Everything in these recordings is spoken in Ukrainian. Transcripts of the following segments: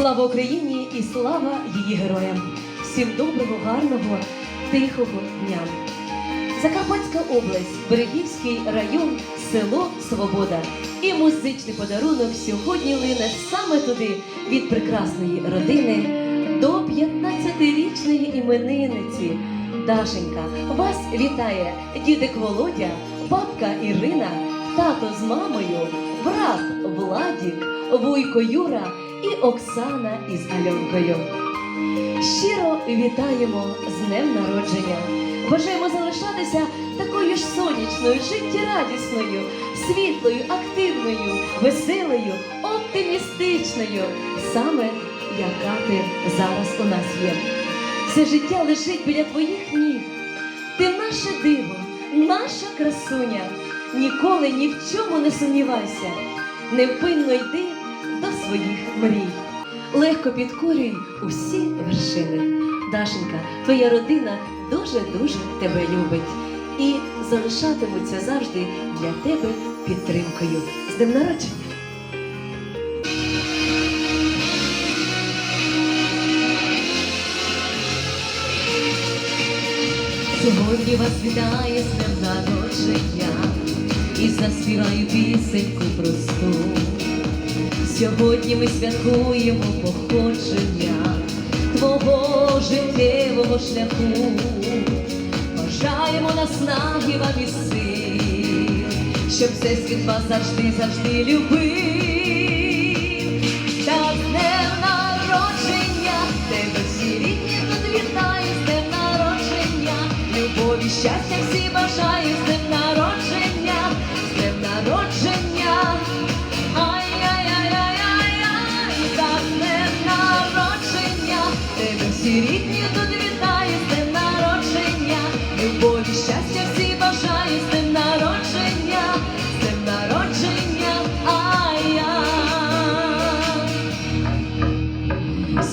Слава Україні і слава її героям! Всім доброго, гарного, тихого дня! Закарпатська область, Берегівський район, село Свобода. І музичний подарунок сьогодні лине саме туди від прекрасної родини до 15-річної іменинниці. Дашенька, вас вітає дідик Володя, бабка Ірина, тато з мамою, брат Владік, вуйко Юра і Оксана із Альонкою. Щиро вітаємо з днем народження. Бажаємо залишатися такою ж сонячною, життєрадісною, світлою, активною, веселою, оптимістичною, саме яка ти зараз у нас є. Все життя лежить біля твоїх ніг. Ти наше диво, наша красуня. Ніколи ні в чому не сумнівайся. Невпинно йди своїх мрій. Легко підкорюй усі вершини. Дашенька, твоя родина дуже-дуже тебе любить і залишатимуться завжди для тебе підтримкою. З днем народження! Сьогодні вас вітає з днем народження і заспіваю пісеньку просту. Сьогодні ми святкуємо походження твого життєвого шляху. Бажаємо наснаги вам і сил, щоб все світ вас завжди, завжди любив. Та днем народження тебе всі рідні з днем народження, любові, щастя всі бажаю з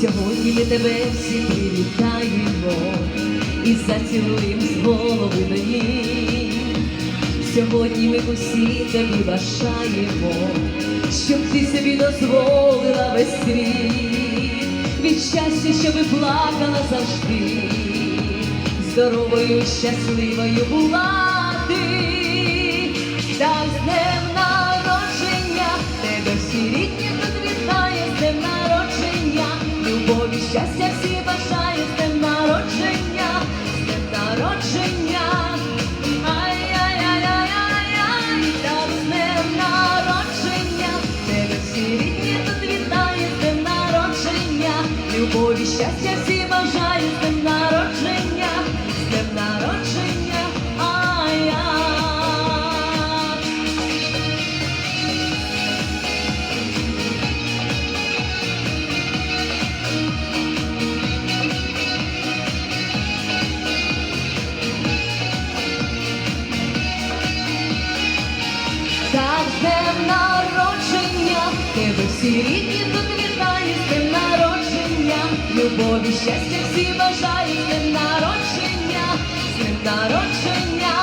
Сьогодні ми тебе всі привітаємо і зацілуємо з голови до ніг. Сьогодні ми усі тобі бажаємо, щоб ти собі дозволила весь світ, від щастя, щоби плакала завжди, здоровою, щасливою була ти, та щастя всі бажаю з днем народження, ай-яй. Так з днем народження, тебе всі рідні любові, щастя всі бажає з днем народження, з днем народження,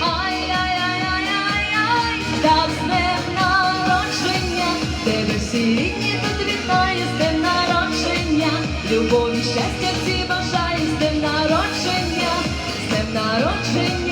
ай-яй-яй-яй-яй, так з днем народження, тебе всі рідні тут вітає з днем народження, любові, щастя всі бажають з днем народження, з днем народження.